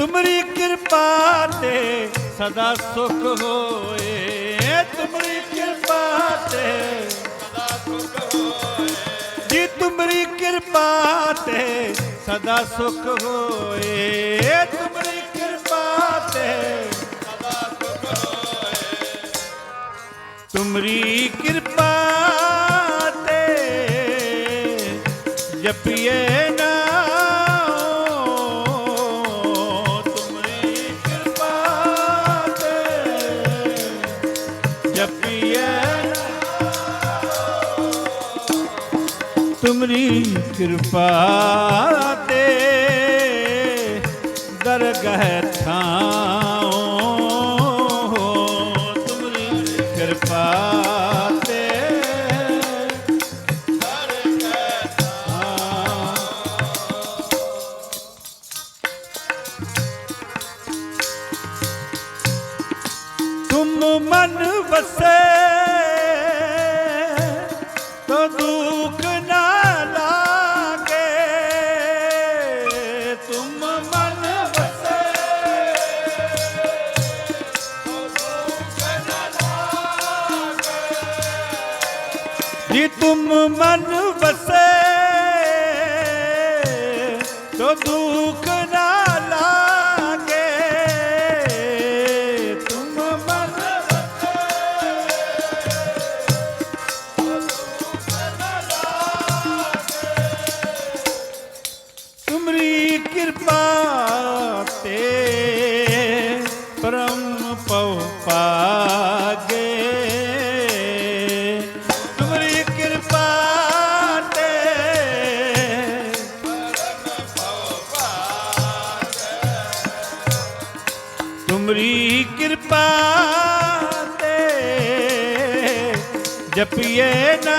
ਤੁਮਰੀ ਕਿਰਪਾ ਤੇ ਸਦਾ ਸੁਖ ਹੋਏ। ਤੁਮਰੀ ਕਿਰਪਾ ਤੇ ਸਦਾ ਸੁਖ ਹੋਏ। ਜੀ, ਤੁਮਰੀ ਕਿਰਪਾ ਤੇ ਸਦਾ ਸੁਖ ਹੋਏ। ਤੁਮਰੀ ਕਿਰਪਾ ਤੇ ਤੁਮਰੀ ਕਿਰਪਾ ਤੁਮਰੀ ਕਿਰਪਾ ਤੇ ਦਰਗਹ ਥਾਉ। ਤੁਮਰੀ ਕਿਰਪਾ ਤੇ ਦਰਗਹ ਥਾਉ। ਤੁਮ ਮਨ ਵਸੇ ਤੋ ਦੁਖ ਨਾ ਲਾਗੇ ਤੁਮ ਮਨ ਵਸੇ ਤੋ ਦੁਖ ਨਾ ਲਾਗੇ ਜੀ ਤੁਮ ਮਨ ਵਸੇ ਤੋ ਦੁਖ ਨਾ ਕਿਰਪਾ ਤੇ ਪਰਮ ਪਉ ਪਾਗੇ। ਤੁਮਰੀ ਕਿਰਪਾ ਤੇ ਤੁਮਰੀ ਕਿਰਪਾ ਤੇ ਜਪੀਏ ਨਾ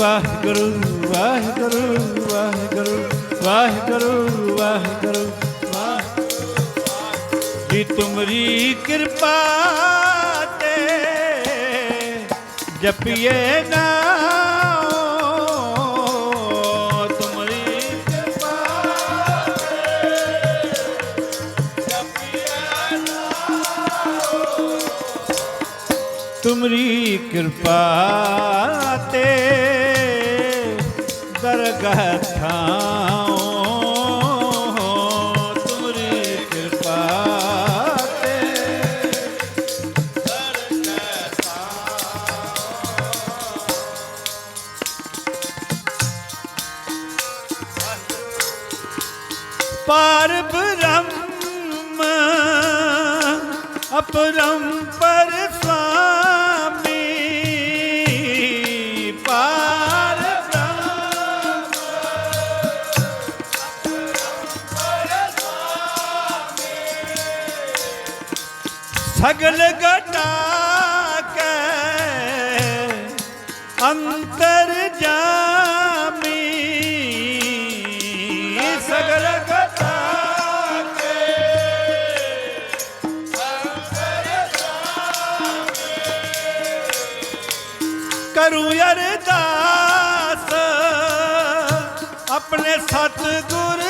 ਵਾਹਿਗੁਰੂ ਵਾਹਿਗੁਰੂ ਵਾਹਿਗੁਰੂ ਵਾਹਿਗੁਰੂ ਵਾਹਿਗੁਰੂ ਵਾਹਿਗੁਰੂ। ਜੀ ਤੁਮਰੀ ਕਿਰਪਾ ਤੇ ਜਪੀਏ ਨਾ। ਤੁਮਰੀ ਕਿਰਪਾ ਤੇ ਦਰਗਹ ਥਾਉ। ਤੁਮਰੀ ਕਿਰਪਾ ਤੇ ਦਰਗਹ ਪਾਰ ਬ੍ਰਹਮ ਅਪਰੰਪਰ ਸਗਲ ਘਟਾ ਕੇ ਅੰਤਰ ਜਾਮੀ। ਸਗਲ ਘਟਾ ਕੇ ਕਰੂੰ ਅਰਦਾਸ ਆਪਣੇ ਸਤਿਗੁਰ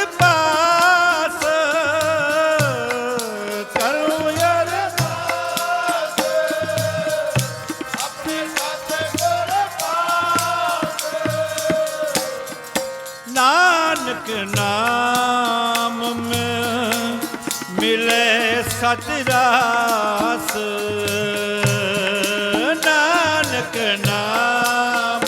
ਮਿਲੇ ਸਚ ਰਾਸ ਨਾਨਕ ਨਾਮ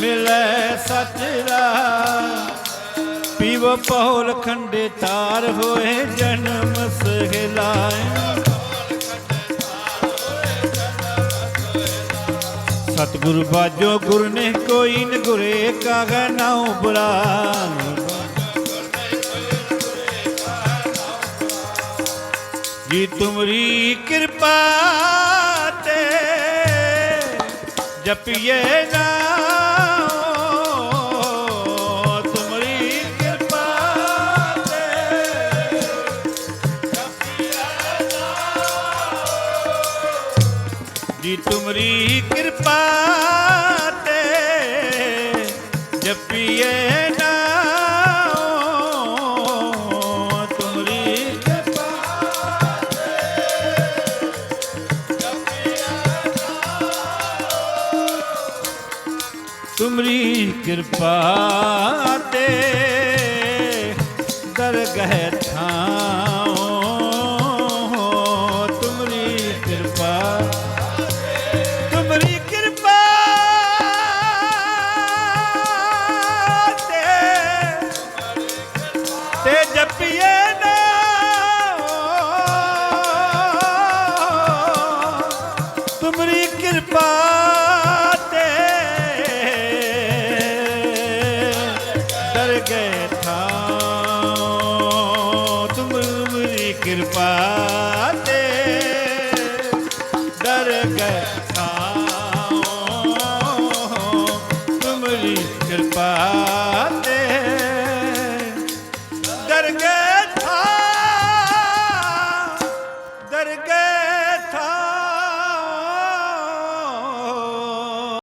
ਮਿਲੇ ਸਚ ਰਾਸ ਪੀਵ ਪਹੋਲ ਖੰਡੇ ਤਾਰ ਹੋਏ ਜਨਮ ਸਹਿਲਾਏ ਸਤਿਗੁਰ ਬਾਜੋ ਗੁਰ ਨੇ ਕੋਈ ਨ ਗੁਰੇ ਕਾਗਾ ਨਾਉ ਬੁਲਾਈ ਜੀ ਤੁਮਰੀ ਕਿਰਪਾ ਤੇ ਜਪੀਏ ਨਾ ਤੁਮਰੀ ਕਿਰਪਾ ਤੇ ਜੀ ਤੁਮਰੀ ਕਿਰਪਾ ਤੇ ਜਪੀਏ ਤੁਮਰੀ ਕਿਰਪਾ ਤੇ ਦਰਗਹ ਗਏ ਥਾਂ। ਤੁਮਰੀ ਕਿਰਪਾ ਤੇ ਡਰ ਗਏ ਥਾਂ। ਤੁਮਰੀ ਕਿਰਪਾ